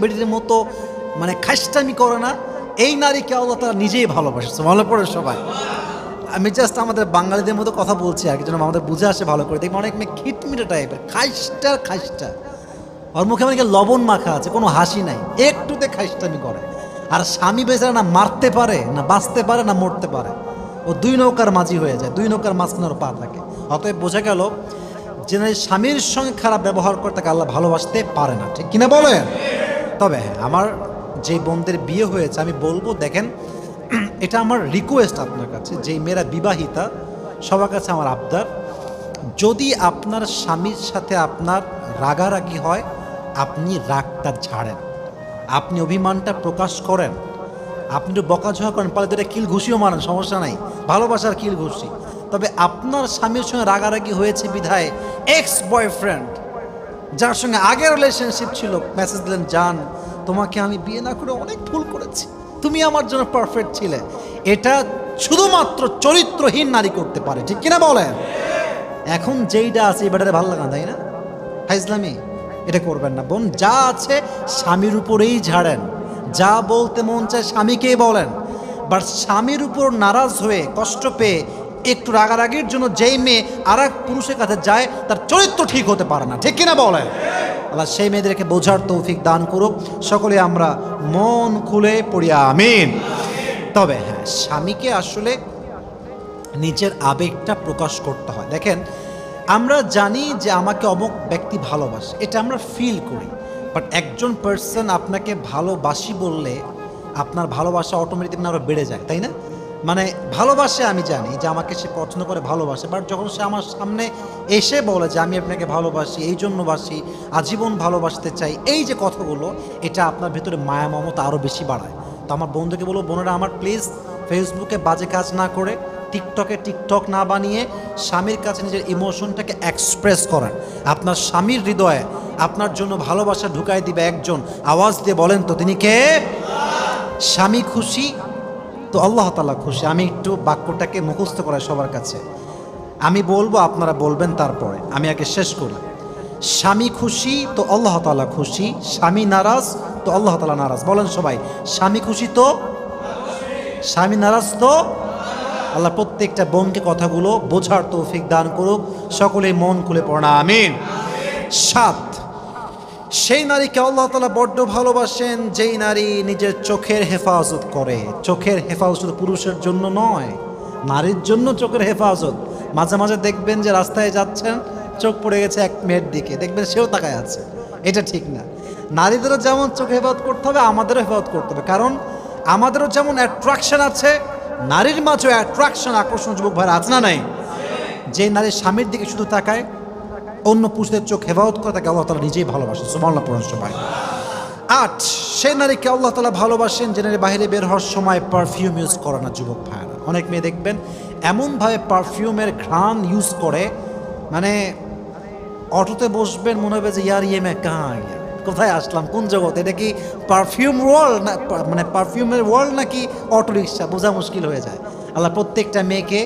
বেডির মতো মানে খাইস্টামি করে না, এই নারীকে আল্লাহ তারা নিজেই ভালোবাসে। ভালো পড়ে সবাই। আমি জাস্ট আমাদের বাঙালিদের মতো কথা বলছি, আর কি যেন আমাদের বুঝে আসে ভালো করে। দেখব অনেক মেয়ে খিটমিটে টাইপের খাইস্টার খাইস্টা ওর মুখে অনেকে লবণ মাখা আছে, কোনো হাসি নাই। একটুতে খাইস্টামি করে। আর স্বামী বেচারা না মারতে পারে, না বাঁচতে পারে, না মরতে পারে। ও দুই নৌকার মাঝি হয়ে যায়, দুই নৌকার মাঝখানে ওর পা থাকে। অতএব বোঝা গেল যে নারী স্বামীর সঙ্গে খারাপ ব্যবহার করে তাকে আল্লাহ ভালোবাসতে পারে না। ঠিক কিনা বলেন? তবে হ্যাঁ আমার যে বোনদের বিয়ে হয়েছে, আমি বলব, দেখেন, এটা আমার রিকোয়েস্ট আপনার কাছে যেই মেয়েরা বিবাহিতা, সবার কাছে আমার আবদার। যদি আপনার স্বামীর সাথে আপনার রাগারাগি হয়, আপনি রাগটা ঝাড়েন। আপনি অভিমানটা প্রকাশ করেন। আপনি একটু বকাঝকা করেন, পালে দুটা কিল ঘুষিও মারেন সমস্যা নাই। ভালোবাসার কিল ঘুষি তবে আপনার স্বামীর সঙ্গে রাগারাগি হয়েছে বিধায় এক্স বয়ফ্রেন্ড যার সঙ্গে আগের রিলেশনশিপ ছিল মেসেজ দিলেন, জান, তোমাকে আমি বিয়ে না করে অনেক ভুল করেছি। তুমি আমার জন্য পারফেক্ট ছিলে। এটা শুধুমাত্র চরিত্রহীন নারী করতে পারে। ঠিক কিনা বলেন? এখন যেইটা আছে, এই ভালো লাগা, তাই না? হাইজলামি এটা করবেন না। বোন, যা আছে স্বামীর উপরেই ঝাড়েন। যা বলতে মন চায় স্বামীকেই বলেন। বাট স্বামীর উপর নারাজ হয়ে কষ্ট পেয়ে একটু রাগারাগির জন্য যেই মেয়ে আর পুরুষের কাছে যায়, তার চরিত্র ঠিক হতে পারে না। ঠিক কিনা বলে আল্লাহ সেই মেয়েদেরকে বোঝার তৌফিক দান করুক। সকলে আমরা মন খুলে পড়িয়া আমিন। তবে হ্যাঁ স্বামীকে আসলে নিজের আবেগটা প্রকাশ করতে হয়। দেখেন, আমরা জানি যে আমাকে অমুক ব্যক্তি ভালোবাসে, এটা আমরা ফিল করি। বাট একজন পার্সন আপনাকে ভালোবাসি বললে আপনার ভালোবাসা অটোমেটিক আরও বেড়ে যায়, তাই না? মানে ভালোবাসে আমি জানি যে আমাকে সে পছন্দ করে ভালোবাসে বাট যখন সে আমার সামনে এসে বলে যে আমি আপনাকে ভালোবাসি, এই জন্য বাসি, আজীবন ভালোবাসতে চাই, এই যে কথাগুলো, এটা আপনার ভিতরে মায়া মমতা আরও বেশি বাড়ায়। তো আমার বন্ধুকে বলব, বোনেরা আমার প্লিজ ফেসবুকে বাজে কাজ না করে টিকটকে টিকটক না বানিয়ে স্বামীর কাছে নিজের ইমোশনটাকে এক্সপ্রেস করেন। আপনার স্বামীর হৃদয়ে আপনার জন্য ভালোবাসা ঢুকাই দিবে একজন। আওয়াজ দিয়ে বলেন তো, তিনি কে? স্বামী খুশি তো আল্লাহ তালা খুশি। আমি একটু বাক্যটাকে মুখস্থ করাই সবার কাছে। আমি বলব, আপনারা বলবেন তারপরে। আমি আগে শেষ করি। স্বামী খুশি তো আল্লাহ তালা খুশি। স্বামী নারাজ তো আল্লাহ তালা নারাজ। বলেন সবাই, স্বামী খুশি তো? স্বামী নারাজ তো? আল্লাহ প্রত্যেকটা বোনকে কথাগুলো বোঝার তৌফিক দান করুক। সকলে মন খুলে পড়া আমিন। সাত। সেই নারীকে আল্লাহ তালা বড্ড ভালোবাসেন, যেই নারী নিজের চোখের হেফাজত করে। চোখের হেফাজত পুরুষের জন্য নয়, নারীর জন্য চোখের হেফাজত। মাঝে মাঝে দেখবেন যে রাস্তায় যাচ্ছেন চোখ পড়ে গেছে এক মেয়ের দিকে, দেখবেন সেও তাকায় আছে। এটা ঠিক না। নারীদেরও যেমন চোখ হেফাজত করতে হবে, আমাদেরও হেফাজত করতে হবে। কারণ আমাদেরও যেমন অ্যাট্রাকশন আছে, নারীর মাঝেও অ্যাট্রাকশন আকর্ষণ, যুবক ভাইরা, আছে না নাই? যে নারীর স্বামীর দিকে শুধু তাকায় অন্য পুরুষদের চোখ হেফাজত করে, তাকে আল্লাহ তালা নিজেই ভালোবাসে সুমাল্লা পড়ার সবাই। আট, সে নারীকে আল্লাহ তালা ভালোবাসেন যে নারী বাইরে বের হওয়ার সময় পারফিউম ইউজ করে না, যুবক ভাইয়েরা। অনেক মেয়ে দেখবেন এমনভাবে পারফিউমের ঘ্রাণ ইউজ করে মানে অটোতে বসবেন, মনে হবে যে, ইয়ার ইয়ে মে কাঁ ইয়ে? কোথায় আসলাম? কোন জগৎ এটা কি পারফিউম ওয়ার্ল্ড না মানে পারফিউমের ওয়ার্ল্ড নাকি অটো রিক্সা বোঝা মুশকিল হয়ে যায়। আল্লাহ প্রত্যেকটা মেয়েকে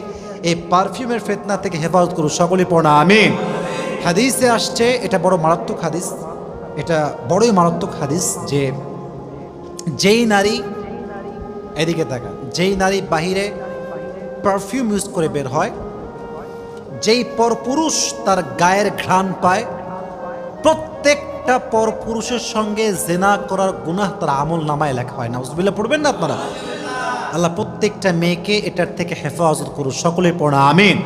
এই পারফিউমের ফেতনা থেকে হেফাজত করুন সকলে পড়া আমিন। হাদিসে আসছে, এটা বড় মারাত্মক হাদিস। এটা বড়ই মারাত্মক হাদিস যে যেই নারী এদিকে তাকা যেই নারী বাহিরে পারফিউম ইউজ করে বের হয়, যেই পরপুরুষ তার গায়ের ঘ্রাণ পায়, প্রত্যেকটা পরপুরুষের সঙ্গে জেনা করার গুনাহ তার আমল নামায় লেখা হয়। না উজবিল্লা পড়বেন না আপনারা? আল্লাহ প্রত্যেকটা মেয়েকে এটার থেকে হেফাজত করুন সকলের পড়া, আমিন।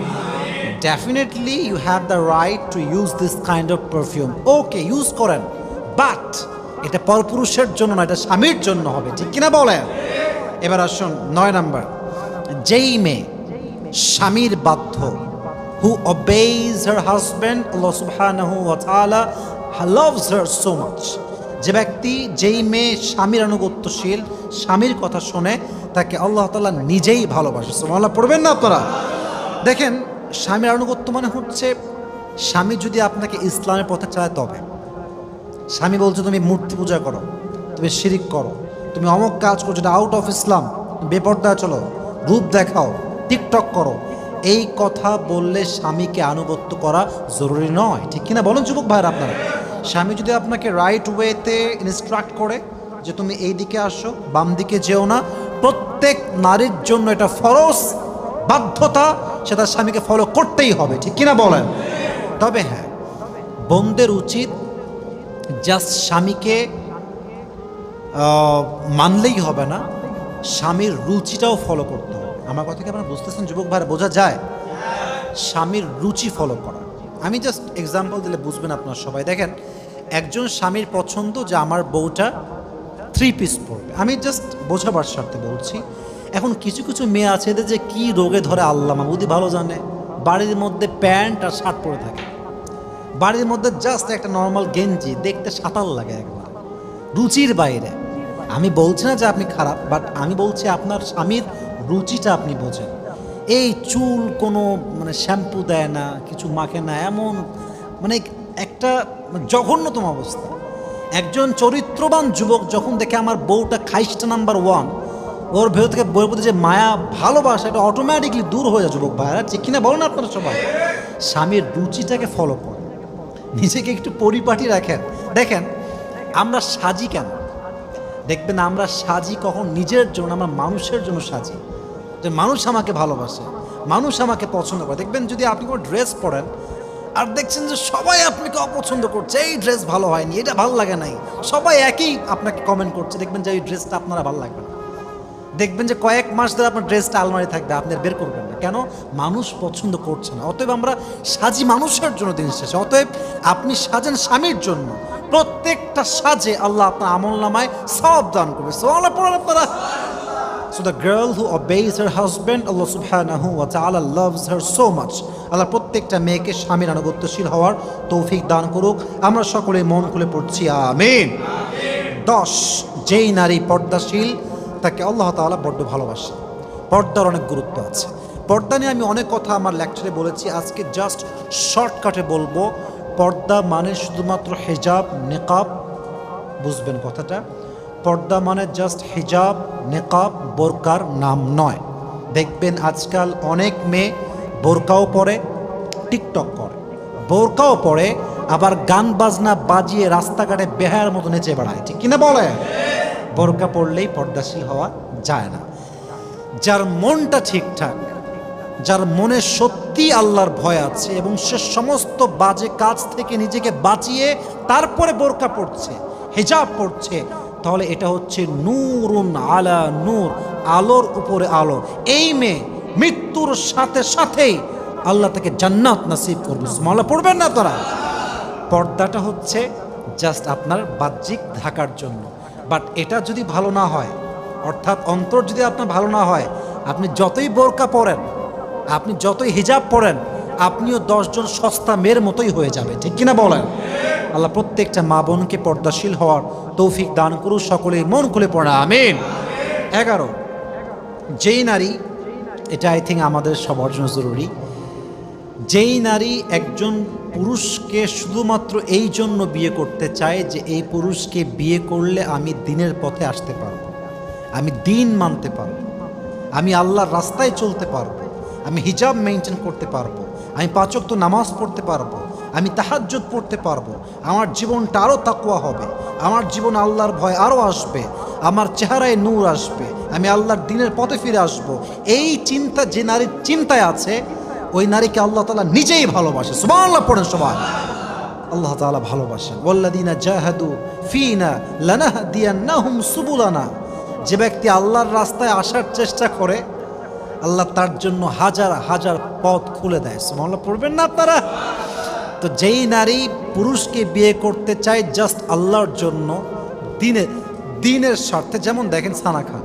Definitely you have the right to use this kind of perfume okay use করেন। বাট এটা পরপুরুষের জন্য না এটা স্বামীর জন্য হবে। ঠিক কিনা বলেন? এবার আসুন, নয় নাম্বার। যেই মেয়ে স্বামীর বাধ্য, who obeys her husband Allah subhanahu wa ta'ala loves her so much যে ব্যক্তি, যেই মেয়ে স্বামীর আনুগত্যশীল, স্বামীর কথা শোনে, তাকে আল্লাহ তাআলা নিজেই ভালোবাসে। সুবহানাল্লাহ, পড়বেন না আপনারা? দেখেন স্বামীর আনুগত্য মানে হচ্ছে, স্বামী যদি আপনাকে ইসলামের পথে চালায় তবে। স্বামী বলছে, তুমি মূর্তি পূজা করো, তুমি শিরিক করো, তুমি অমুক কাজ করছ, এটা আউট অফ ইসলাম বেপর্দায় চলো, রূপ দেখাও টিকটক করো। এই কথা বললে স্বামীকে আনুগত্য করা জরুরি নয়। ঠিক কিনা? বলুন যুবক ভাইয়ের আপনারা। স্বামী যদি আপনাকে রাইট ওয়েতে ইনস্ট্রাক্ট করে যে তুমি এই দিকে আসো বাম দিকে যেও না, প্রত্যেক নারীর জন্য এটা ফরজ বাধ্যতা সেটা স্বামীকে ফলো করতেই হবে, ঠিক কিনা বলেন? তবে হ্যাঁ বোনদের উচিত জাস্ট স্বামীকে মানলেই হবে না, স্বামীর রুচিটাও ফলো করতে হবে। আমার কথা কি আপনারা বুঝতেছেন, যুবক ভাইরা, বোঝা যায়? স্বামীর রুচি ফলো করা। আমি জাস্ট এক্সাম্পল দিলে বুঝবেন আপনার সবাই। দেখেন, একজন স্বামীর পছন্দ যে আমার বউটা থ্রি পিস পরবে। আমি জাস্ট বোঝাবার স্বার্থে বলছি এখন কিছু কিছু মেয়ে আছে এদের যে কি রোগে ধরে আল্লাহ মাহবুদি ভালো জানে। বাড়ির মধ্যে প্যান্ট আর শার্ট পরে থাকে। বাড়ির মধ্যে জাস্ট একটা নর্মাল গেঞ্জি, দেখতে সাঁতার লাগে একবার। রুচির বাইরে। আমি বলছি না যে আপনি খারাপ বাট আমি বলছি আপনার স্বামীর রুচিটা আপনি বোঝেন। এই চুল কোনো মানে শ্যাম্পু দেয় না, কিছু মাখে না, এমন মানে একটা জঘন্যতম অবস্থা। একজন চরিত্রবান যুবক যখন দেখে আমার বউটা খাইস্টা নাম্বার ওয়ান ওর ভেতর থেকে বইয়ের প্রতি যে মায়া, ভালোবাসা, এটা অটোমেটিকলি দূর হয়ে যায়, যুবক ভাইরা ঠিক কিনা বলেন আপনারা সবাই? স্বামীর রুচিটাকে ফলো করে। নিজেকে একটু পরিপাটি রাখেন। দেখেন, আমরা সাজি কেন? দেখবেন আমরা সাজি কখন নিজের জন্য, আমরা মানুষের জন্য সাজি। যে মানুষ আমাকে ভালোবাসে, মানুষ আমাকে পছন্দ করে। দেখবেন যদি আপনি কোনো ড্রেস পরেন, আর দেখছেন যে সবাই আপনাকে অপছন্দ করছে, এই ড্রেস ভালো হয়নি, এটা ভালো লাগে নাই। সবাই একই আপনাকে কমেন্ট করছে, দেখবেন যে এই ড্রেসটা আপনারা ভালো লাগবে না। দেখবেন যে কয়েক মাস ধরে আপনার ড্রেসটা আলমারি থাকবে আপনি আর বের করবেন না। কেন? মানুষ পছন্দ করছে না। অতএব আমরা সাজি মানুষের জন্য দিন শেষে। অতএব আপনি সাজেন স্বামীর জন্য। প্রত্যেকটা সাজে আল্লাহ আপনার আমল নামায় সব দান করবে। সো আল্লাহ পড়েন আপনারা। So the girl who obeys her husband, Allah subhanahu wa ta'ala loves her so much. আল্লাহ প্রত্যেকটা মেয়েকে স্বামীর আনুগত্যশীল হওয়ার তৌফিক দান করুক। আমরা সকলে মন খুলে পড়ছি আমিন। দশ যেই নারী পর্দাশীল তাকে আল্লাহ তাআলা বড্ড ভালোবাসে। পর্দার অনেক গুরুত্ব আছে। পর্দা নিয়ে আমি অনেক কথা আমার লেকচারে বলেছি, আজকে জাস্ট শর্টকাটে বলব, পর্দা মানে শুধুমাত্র হেজাব, নেকাব, বুঝবেন কথাটা? পর্দা মানে জাস্ট হেজাব, নেকাব, বোরকার নাম নয়। দেখবেন আজকাল অনেক মেয়ে বোরকাও পরে, টিকটক করে। বোরকাও পরে, আবার গান বাজনা বাজিয়ে রাস্তাঘাটে বেহার মতো নেচে বেড়ায়, ঠিক কিনা বলে বোরকা পড়লেই পর্দাশীল হওয়া যায় না। যার মনটা ঠিকঠাক, যার মনে সত্যি আল্লাহর ভয় আছে এবং সে সমস্ত বাজে কাজ থেকে নিজেকে বাঁচিয়ে তারপরে বোরকা পড়ছে হেজাব পড়ছে তাহলে এটা হচ্ছে নূরুন আলা নূর, আলোর উপরে আলো। এই মেয়ে মৃত্যুর সাথে সাথেই আল্লাহ তাকে জান্নাত নাসিব করবে। সুমাল্লাহ পড়বেন না তারা পর্দাটা হচ্ছে জাস্ট আপনার বাহ্যিক ঢাকার জন্য। বাট এটা যদি ভালো না হয়, অর্থাৎ অন্তর যদি আপনার ভালো না হয়, আপনি যতই বোরকা পরেন, আপনি যতই হিজাব পরেন, আপনিও দশজন সস্তা মেয়ের মতোই হয়ে যাবে। ঠিক কিনা বলেন? আল্লাহ প্রত্যেকটা মা বোনকে পর্দাশীল হওয়ার তৌফিক দান করুক সকলে মন খুলে পড়া। আমিন। এগারো, যেই নারী, এটা আই থিঙ্ক আমাদের সবার জন্য জরুরি। যেই নারী একজন পুরুষকে শুধুমাত্র এই জন্য বিয়ে করতে চায় যে এই পুরুষকে বিয়ে করলে আমি দিনের পথে আসতে পারব, আমি দিন মানতে পারব, আমি আল্লাহর রাস্তায় চলতে পারব, আমি হিজাব মেনটেন করতে পারব, আমি পাচক তো নামাজ পড়তে পারব, আমি তাহাজ্জুদ পড়তে পারব, আমার জীবনটা আরও তাকুয়া হবে, আমার জীবন আল্লাহর ভয় আরও আসবে, আমার চেহারায় নূর আসবে, আমি আল্লাহর দিনের পথে ফিরে আসব। এই চিন্তা যে নারীর চিন্তায় আছে ওই নারীকে আল্লাহ তালা নিজেই ভালোবাসে। সুবাহ পড়েন সবাই। আল্লাহ তালা ভালোবাসেন। ওয়াল্লাদিনা জাহাদু ফিনা লানাহদিয়ান্নাহুম সুবুলানা। যে ব্যক্তি আল্লাহর রাস্তায় আসার চেষ্টা করে, আল্লাহ তার জন্য হাজার হাজার পথ খুলে দেয়। সুবহানাল্লাহ, পড়বেন না আপনারা? তো যেই নারী পুরুষকে বিয়ে করতে চায় জাস্ট আল্লাহর জন্য, দিনের দিনের স্বার্থে, যেমন দেখেন সানা খান।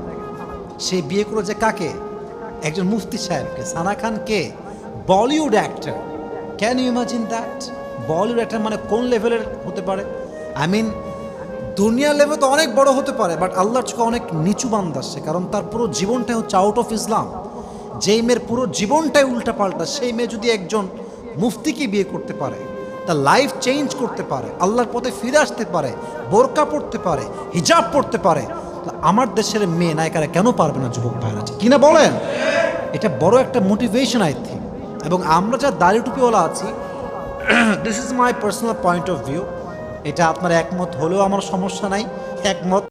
সে বিয়ে করেছে কাকে? একজন মুফতি সাহেবকে। সানা খান কে? Bollywood actor can you imagine that Bollywood actor মানে কোন লেভেলের হতে পারে? আই মিন দুনিয়ার লেভেল তো অনেক বড় হতে পারে বাট আল্লাহর চোখে অনেক নিচু বান্দা সে কারণ তার পুরো জীবনটাই হচ্ছে আউট অফ ইসলাম যেই মেয়ের পুরো জীবনটাই উল্টা পাল্টা সেই মেয়ে যদি একজন মুফতিকে বিয়ে করতে পারে, তার লাইফ চেঞ্জ করতে পারে, আল্লাহর পথে ফিরে আসতে পারে, বোরকা পড়তে পারে, হিজাব পড়তে পারে আমার দেশের মেয়ে নায়িকারা কেন পারবে না, যুবক ভাইরা? কিনা বলেন? এটা বড় একটা মোটিভেশন আই থিঙ্ক এবং আমরা যা দাড়ি টুপিওয়ালা আছি this is my personal point of view এটা আপনার একমত হলেও আমার সমস্যা নাই, একমত।